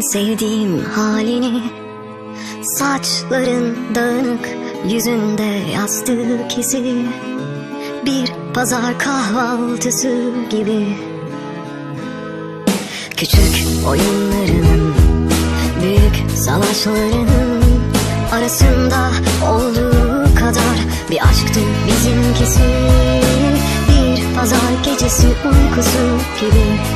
sevdiğim halini. Saçların dağınık yüzünde yastık izi Bir pazar kahvaltısı gibi. Küçük oyunların Büyük savaşların Arasında olduğu kadar Bir aşktı bizimkisi. Bir pazar gecesi uykusu gibi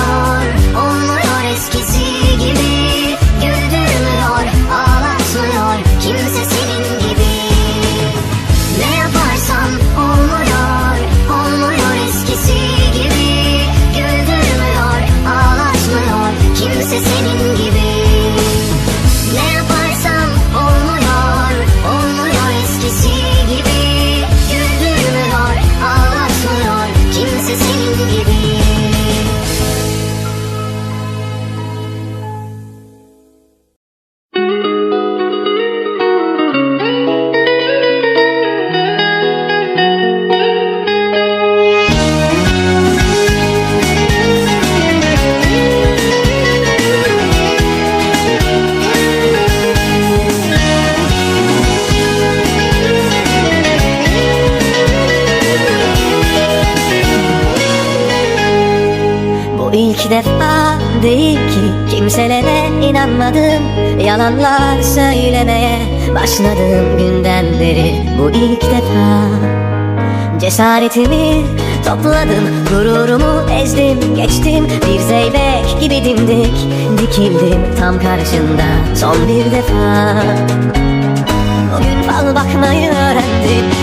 Olmuyor Kimse ilk defa değil ki kimselere inanmadım. Yalanlar söylemeye başladığım günden beri Bu ilk defa. Cesaretimi topladım Gururumu ezdim geçtim. Bir zeybek gibi dimdik Dikildim tam karşında son bir defa. Bugün fal bakmayı öğrendim